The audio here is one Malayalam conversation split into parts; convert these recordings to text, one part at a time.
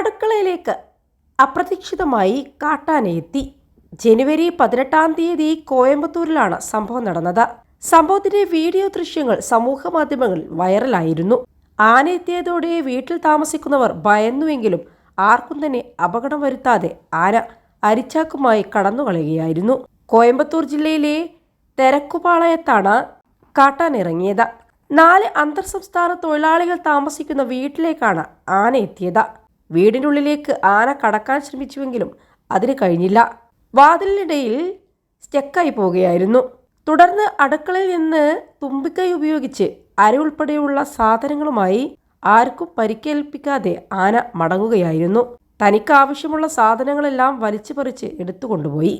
അടുക്കളയിലേക്ക് അപ്രതീക്ഷിതമായി കാട്ടാനെത്തി ജനുവരി പതിനെട്ടാം തീയതി കോയമ്പത്തൂരിലാണ് സംഭവം നടന്നത്. സംഭവത്തിന്റെ വീഡിയോ ദൃശ്യങ്ങൾ സമൂഹ മാധ്യമങ്ങളിൽ വൈറലായിരുന്നു. ആന എത്തിയതോടെ വീട്ടിൽ താമസിക്കുന്നവർ ഭയന്നുവെങ്കിലും ആർക്കും തന്നെ അപകടം വരുത്താതെ ആന അരിച്ചാക്കുമായി കടന്നുകളയുകയായിരുന്നു. കോയമ്പത്തൂർ ജില്ലയിലെ തെരക്കുപാളയത്താണ് കാട്ടാനിറങ്ങിയത് നാല് അന്തർ സംസ്ഥാന തൊഴിലാളികൾ താമസിക്കുന്ന വീട്ടിലേക്കാണ് ആന എത്തിയത്. വീടിനുള്ളിലേക്ക് ആന കടക്കാൻ ശ്രമിച്ചുവെങ്കിലും അതിന് കഴിഞ്ഞില്ല. വാതിലിനിടയിൽ സ്റ്റെക്കായി പോവുകയായിരുന്നു. തുടർന്ന് അടുക്കളയിൽ നിന്ന് തുമ്പിക്കൈ ഉപയോഗിച്ച് അര ഉൾപ്പെടെയുള്ള സാധനങ്ങളുമായി ആർക്കും പരിക്കേൽപ്പിക്കാതെ ആന മടങ്ങുകയായിരുന്നു. തനിക്ക് ആവശ്യമുള്ള സാധനങ്ങളെല്ലാം വലിച്ചു പറിച്ച് എടുത്തുകൊണ്ടുപോയി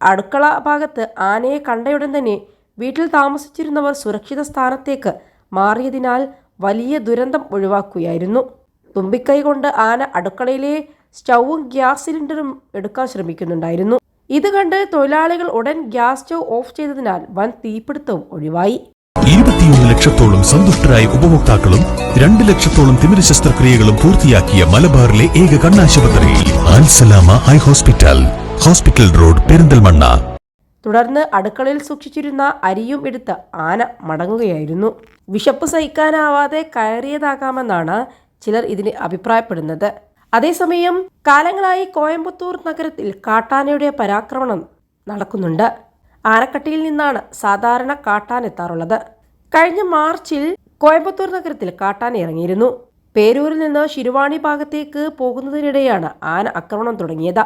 അടുക്കള ഭാഗത്ത് ആനയെ കണ്ടയുടൻ തന്നെ വീട്ടിൽ താമസിച്ചിരുന്നവർ സുരക്ഷിത സ്ഥാനത്തേക്ക് മാറിയതിനാൽ വലിയ ദുരന്തം ഒഴിവാക്കുകയായിരുന്നു. തുമ്പിക്കൈ കൊണ്ട് ആന അടുക്കളയിലെ സ്റ്റൗവും ഗ്യാസ് സിലിണ്ടറും എടുക്കാൻ ശ്രമിക്കുന്നുണ്ടായിരുന്നു. ഇത് കണ്ട് തൊഴിലാളികൾ ഉടൻ ഗ്യാസ് സ്റ്റൗ ഓഫ് ചെയ്തതിനാൽ വൻ തീപിടുത്തവും ഒഴിവായി. ഇരുപത്തിയൊന്ന് ലക്ഷത്തോളം സന്തുഷ്ടരായ ഉപഭോക്താക്കളും രണ്ട് ലക്ഷത്തോളം തിമിര ശസ്ത്രക്രിയകളും പൂർത്തിയാക്കിയ മലബാറിലെ ഏക കണ്ണാശുപത്രി Al Salama eye hospital hospital road Perinthalmanna. തുടർന്ന് അടുക്കളയിൽ സൂക്ഷിച്ചിരുന്ന അരിയും എടുത്ത് ആന മടങ്ങുകയായിരുന്നു. വിശപ്പ് സഹിക്കാനാവാതെ കയറിയതാകാമെന്നാണ് ചിലർ ഇതിന് അഭിപ്രായപ്പെടുന്നത്. അതേസമയം കാലങ്ങളായി കോയമ്പത്തൂർ നഗരത്തിൽ കാട്ടാനയുടെ പരാക്രമണം നടക്കുന്നുണ്ട്. ആനക്കട്ടിയിൽ നിന്നാണ് സാധാരണ കാട്ടാൻ എത്താറുള്ളത്. കഴിഞ്ഞ മാർച്ചിൽ കോയമ്പത്തൂർ നഗരത്തിൽ കാട്ടാൻ ഇറങ്ങിയിരുന്നു. പേരൂരിൽ നിന്ന് ശിരുവാണി ഭാഗത്തേക്ക് പോകുന്നതിനിടെയാണ് ആന ആക്രമണം തുടങ്ങിയത്.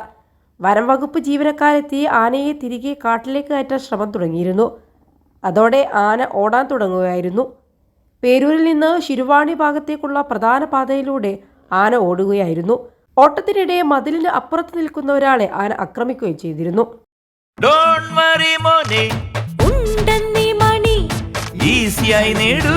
വനം വകുപ്പ് ജീവനക്കാരെത്തി ആനയെ തിരികെ കാട്ടിലേക്ക് കയറ്റാൻ ശ്രമം തുടങ്ങിയിരുന്നു. അതോടെ ആന ഓടാൻ തുടങ്ങുകയായിരുന്നു. പേരൂരിൽ നിന്ന് ശിരുവാണി ഭാഗത്തേക്കുള്ള പ്രധാന പാതയിലൂടെ ആന ഓടുകയായിരുന്നു. ഓട്ടത്തിനിടെ മതിലിന് അപ്പുറത്ത് നിൽക്കുന്ന ഒരാളെ ആന ആക്രമിക്കുകയും ചെയ്തിരുന്നു. ഡോണ്ട് വറി മോനെ. ഉണ്ടെന്നീ മണി. ഈസിയായി നേടൂ.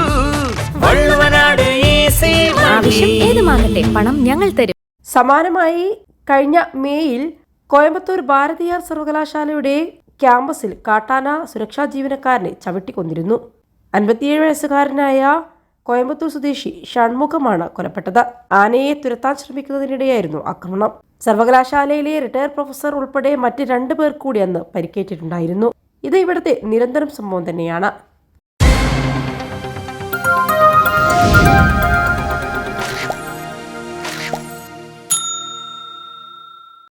വള്ളുവനാട് ഈസി ആവശ്യം ഏതുമാകട്ടെ പണം ഞങ്ങൾ തരും. സമാനമായി കഴിഞ്ഞ മേയിൽ കോയമ്പത്തൂർ ഭാരതീയ സർവകലാശാലയുടെ ക്യാമ്പസിൽ കാട്ടാന സുരക്ഷാ ജീവനക്കാരനെ ചവിട്ടിക്കൊന്നിരുന്നു. അൻപത്തിയേഴ് വയസ്സുകാരനായ കോയമ്പത്തൂർ സ്വദേശി ഷൺമുഖമാണ് കൊലപ്പെട്ടത് ആനയെ തുരത്താൻ ശ്രമിക്കുന്നതിനിടെയായിരുന്നു ആക്രമണം. സർവകലാശാലയിലെ റിട്ടയർ പ്രൊഫസർ ഉൾപ്പെടെ മറ്റ് രണ്ടു പേർ കൂടി അന്ന് പരിക്കേറ്റിട്ടുണ്ടായിരുന്നു. ഇത് ഇവിടുത്തെ നിരന്തരം സംഭവം തന്നെയാണ്.